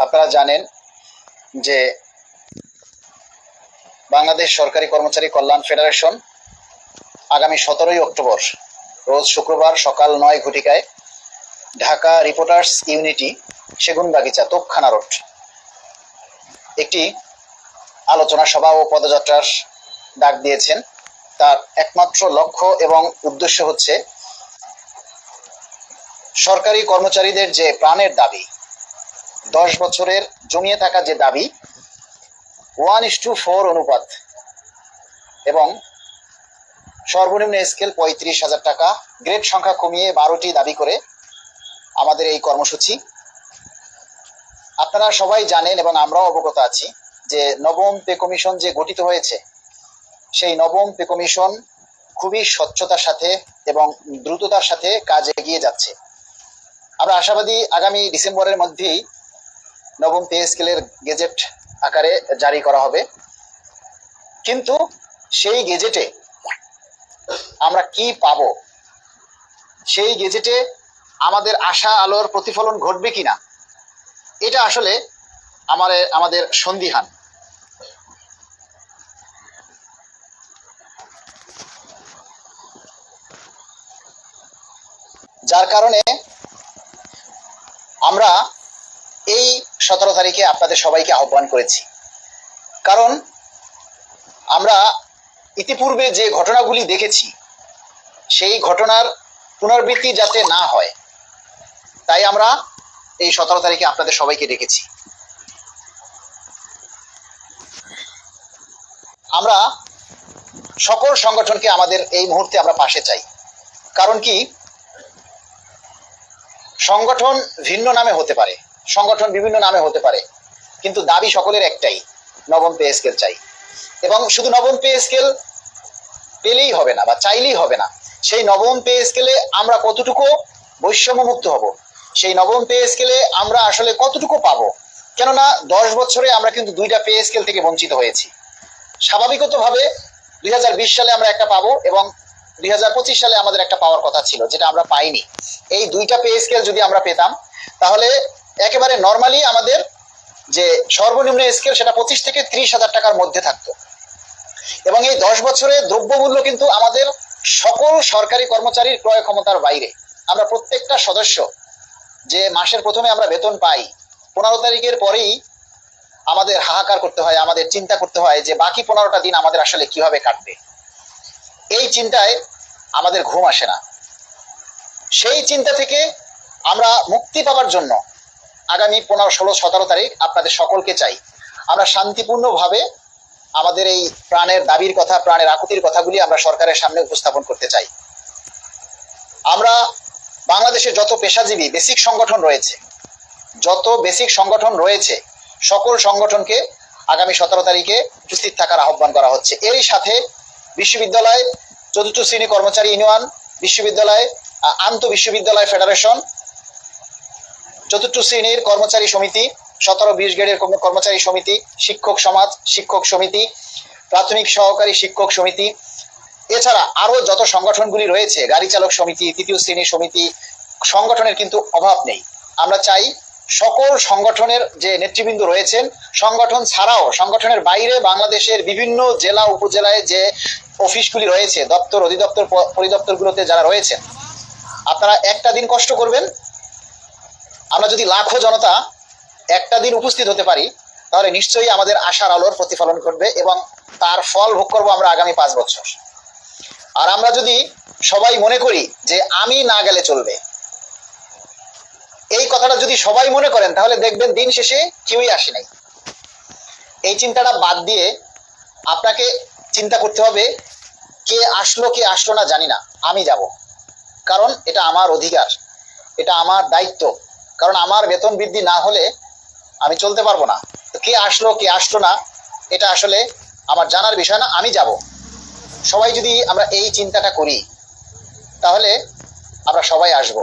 আপনারা জানেন যে বাংলাদেশ সরকারি কর্মচারী কল্যাণ ফেডারেশন আগামী সতেরোই অক্টোবর, রোজ শুক্রবার সকাল নয় ঘটিকায় Dhaka reporters unity Segunbagicha Topkhana road একটি আলোচনা সভা ও পদযাত্রার ডাক দিয়েছেন। তার একমাত্র লক্ষ্য এবং উদ্দেশ্য হচ্ছে সরকারি কর্মচারীদের যে প্রাণের দাবি দশ বছরের জমিয়ে থাকা যে দাবি ওয়ান ইস টু ফোর অনুপাত এবং সর্বনিম্ন স্কেল পঁয়ত্রিশ হাজার টাকা। গ্রেড সংখ্যা কমিয়ে বারোটি দাবি করে আমাদের এই কর্মসূচি। আপনারা সবাই জানেন এবং আমরাও অবগত আছি যে নবম পে কমিশন যে গঠিত হয়েছে, সেই নবম পে কমিশন খুবই স্বচ্ছতার সাথে এবং দ্রুততার সাথে কাজ এগিয়ে যাচ্ছে। আমরা আশাবাদী আগামী ডিসেম্বরের মধ্যেই নবম পে স্কেলের গেজেট আকারে জারি করা হবে। কিন্তু সেই গেজেটে আমরা কি পাবো? সেই গেজেটে আমাদের আশা, আলোর প্রতিফলন ঘটবে কিনা? এটা আসলে আমার, আমাদের সন্দিহান। যার কারণে আমরা এই সতেরো তারিখে আপনাদের সবাইকে আহ্বান করেছি। কারণ আমরা ইতিপূর্বে যে ঘটনাগুলি দেখেছি, সেই ঘটনার পুনরাবৃত্তি যাতে না হয়, তাই আমরা এই সতেরো তারিখে আপনাদের সবাইকে ডেকেছি। আমরা সকল সংগঠনকে আমাদের এই মুহূর্তে আমরা পাশে চাই। কারণ কি? সংগঠন ভিন্ন নামে হতে পারে। সংগঠন বিভিন্ন নামে হতে পারে, কিন্তু দাবি সকলের একটাই, নবম পে স্কেল চাই। এবং শুধু নবম পে স্কেল পেলেই হবে না, বা চাইলেই হবে না, সেই নবম পে স্কেলে আমরা কতটুকু বৈষম্য মুক্ত হব? সেই নবম পে স্কেলে আমরা আসলে কতটুকু পাবো? কেননা দশ বছরে আমরা কিন্তু দুইটা পে স্কেল থেকে বঞ্চিত হয়েছি। স্বাভাবিকতভাবে দুই হাজার বিশ সালে আমরা একটা পাবো এবং দুই হাজার পঁচিশ সালে আমাদের একটা পাওয়ার কথা ছিল, যেটা আমরা পাইনি। এই দুইটা পে স্কেল যদি আমরা পেতাম, তাহলে একেবারে নর্মালি আমাদের যে সর্বনিম্ন স্কেল সেটা পঁচিশ থেকে ত্রিশ হাজার টাকার মধ্যে থাকতো। এবং এই দশ বছরে দ্রব্যমূল্য কিন্তু আমাদের সকল সরকারি কর্মচারীর ক্রয় ক্ষমতার বাইরে। আমরা প্রত্যেকটা সদস্য যে মাসের প্রথমে আমরা বেতন পাই, পনেরো তারিখের পরেই আমাদের হাহাকার করতে হয়, আমাদের চিন্তা করতে হয় যে বাকি পনেরোটা দিন আমাদের আসলে কীভাবে কাটবে। এই চিন্তায় আমাদের ঘুম আসে না। সেই চিন্তা থেকে আমরা মুক্তি পাওয়ার জন্য আগামী পনেরো, ষোলো, সতেরো তারিখ আপনাদের সকলকে চাই। আমরা শান্তিপূর্ণভাবে আমাদের এই প্রাণের দাবির কথা, প্রাণের আকুতির কথাগুলি আমরা সরকারের সামনে উপস্থাপন করতে চাই। আমরা বাংলাদেশের যত পেশাজীবী, বেসিক সংগঠন রয়েছে, যত বেসিক সংগঠন রয়েছে, সকল সংগঠনকে আগামী সতেরো তারিখে উপস্থিত থাকার আহ্বান করা হচ্ছে। এরই সাথে বিশ্ববিদ্যালয়, চতুর্থ শ্রেণি কর্মচারী ইউনিয়ন, বিশ্ববিদ্যালয় আন্ত বিশ্ববিদ্যালয় ফেডারেশন চতুর্থ শ্রেণির কর্মচারী সমিতি, সতেরো বিশ গ্রেডের কর্মচারী সমিতি, শিক্ষক সমাজ, শিক্ষক সমিতি, প্রাথমিক সহকারী শিক্ষক সমিতি। এছাড়া আরও যত সংগঠনগুলি রয়েছে, গাড়ি চালক সমিতি, তৃতীয় শ্রেণি সমিতি, সংগঠনের কিন্তু অভাব নেই। আমরা চাই সকল সংগঠনের যে নেতৃবৃন্দ রয়েছেন, সংগঠন ছাড়াও সংগঠনের বাইরে বাংলাদেশের বিভিন্ন জেলা, উপজেলায় যে অফিসগুলি রয়েছে, দপ্তর, অধিদপ্তর, পরিদপ্তরগুলোতে যারা রয়েছেন, আপনারা একটা দিন কষ্ট করবেন আমরা যদি লাখো জনতা একটা দিন উপস্থিত হতে পারি, তাহলে নিশ্চয়ই আমাদের আশার আলোর প্রতিফলন ঘটবে এবং তার ফল ভোগ করব আমরা আগামী পাঁচ বছর। আর আমরা যদি সবাই মনে করি যে আমি না গেলে চলবে, এই কথাটা যদি সবাই মনে করেন, তাহলে দেখবেন দিন শেষে কেউই আসে নাই। এই চিন্তাটা বাদ দিয়ে আপনাকে চিন্তা করতে হবে, কে আসলো কে আসলো না জানি না, আমি যাব। কারণ এটা আমার অধিকার, এটা আমার দায়িত্ব। কারণ আমার বেতন বৃদ্ধি না হলে আমি চলতে পারব না। তো কে আসলো কে আসলো না, এটা আসলে আমার জানার বিষয় না, আমি যাব। সবাই যদি আমরা এই চিন্তাটা করি, তাহলে আমরা সবাই আসব।